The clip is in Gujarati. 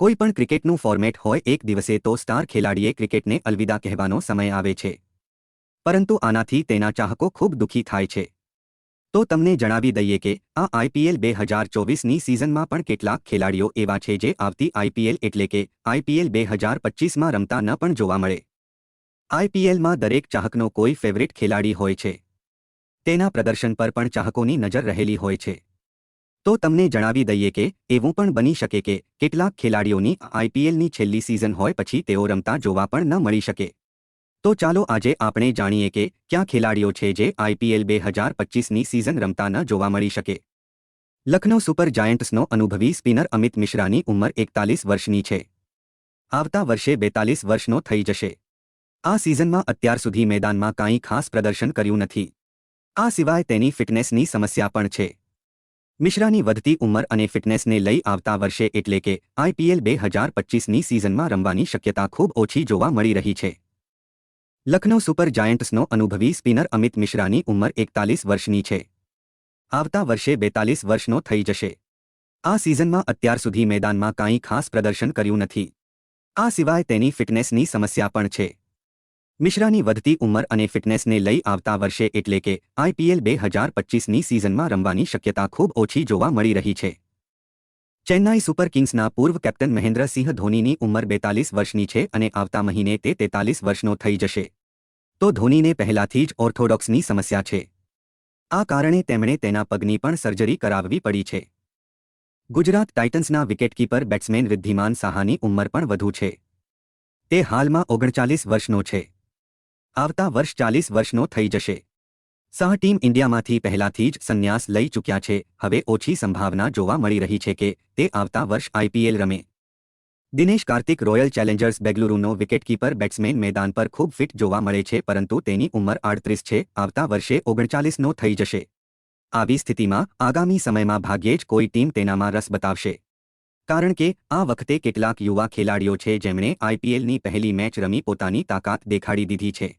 કોઈ પણ ક્રિકેટનું ફોર્મેટ હોય એક દિવસે તો સ્ટાર ખેલાડીએ ક્રિકેટને અલવિદા કહેવાનો સમય આવે છે. પરંતુ આનાથી તેના ચાહકો ખૂબ દુઃખી થાય છે. તો તમને જણાવી દઈએ કે આ આઈપીએલ બે હજાર ચોવીસની સિઝનમાં પણ કેટલાક ખેલાડીઓ એવા છે જે આવતી આઈપીએલ એટલે કે આઈપીએલ બે હજાર પચ્ચીસમાં રમતા ન પણ જોવા મળે. આઈપીએલમાં દરેક ચાહકનો કોઈ ફેવરિટ ખેલાડી હોય છે. તેના પ્રદર્શન પર પણ ચાહકોની નજર રહેલી હોય છે. તો તમને જણાવી દઈએ કે, એવું પણ બની શકે કે, કેટલાક ખેલાડીઓની આઈપીએલની છેલ્લી સિઝન હોય પછી તેઓ રમતા જોવા પણ ન મળી શકે. તો ચાલો આજે આપણે જાણીએ કે, ક્યાં ખેલાડીઓ છે જે આઈપીએલ બે હજાર પચ્ચીસની સિઝન રમતા ન જોવા મળી શકે. લખનૌ સુપર જાયન્ટ્સનો અનુભવી સ્પિનર અમિત મિશ્રાની ઉંમર એકતાલીસ વર્ષની છે. આવતા વર્ષે બેતાલીસ વર્ષનો થઈ જશે. આ સિઝનમાં અત્યાર સુધી મેદાનમાં કાંઈ ખાસ પ્રદર્શન કર્યું નથી. આ સિવાય તેની ફિટનેસની સમસ્યા પણ છે. મિશ્રાની વધતી ઉંમર અને ફિટનેસને લઈ આવતા વર્ષે એટલે કે આઈપીએલ બે હજાર પચ્ચીસની સિઝનમાં રમવાની શક્યતા ખૂબ ઓછી જોવા મળી રહી છે. લખનૌ સુપર જાયન્ટ્સનો અનુભવી સ્પિનર અમિત મિશ્રાની ઉંમર એકતાલીસ વર્ષની છે. આવતા વર્ષે બેતાલીસ વર્ષનો થઈ જશે. આ સિઝનમાં અત્યાર સુધી મેદાનમાં કાંઈ ખાસ પ્રદર્શન કર્યું નથી. આ સિવાય તેની ફિટનેસની સમસ્યા પણ છે. મિશ્રાની વધતી ઉંમર અને ફિટનેસને લઈ આવતા વર્ષે એટલે કે આઈપીએલ બે હજાર પચ્ચીસની સિઝનમાં રમવાની શક્યતા ખૂબ ઓછી જોવા મળી રહી છે. ચેન્નાઈ સુપર કિંગ્સના પૂર્વ કેપ્ટન મહેન્દ્રસિંહ ધોનીની ઉંમર બેતાલીસ વર્ષની છે અને આવતા મહિને તે તેતાલીસ વર્ષનો થઈ જશે. તો ધોનીને પહેલાથી જ ઓર્થોડોક્સની સમસ્યા છે. આ કારણે તેમણે તેના પગની પણ સર્જરી કરાવવી પડી છે. ગુજરાત ટાઇટન્સના વિકેટકીપર બેટ્સમેન રિદ્ધિમાન સાહાની ઉંમર પણ વધુ છે. તે હાલમાં ઓગણચાલીસ વર્ષનો છે. આવતા વર્ષ ચાલીસ વર્ષનો થઈ જશે. સહ ટીમ ઇન્ડિયામાંથી પહેલાથી જ સંન્યાસ લઈ ચૂક્યા છે. હવે ઓછી સંભાવના જોવા મળી રહી છે કે તે આવતા વર્ષ આઈપીએલ રમે. દિનેશ કાર્તિક રોયલ ચેલેન્જર્સ બેંગલુરુનો વિકેટકીપર બેટ્સમેન મેદાન પર ખૂબ ફિટ જોવા મળે છે, પરંતુ તેની ઉંમર આડત્રીસ છે. આવતા વર્ષે ઓગણચાલીસનો થઈ જશે. આવી સ્થિતિમાં આગામી સમયમાં ભાગ્યે જ કોઈ ટીમ તેનામાં રસ બતાવશે. કારણ કે આ વખતે કેટલાક યુવા ખેલાડીઓ છે જેમણે આઈપીએલની પહેલી મેચ રમી પોતાની તાકાત દેખાડી દીધી છે.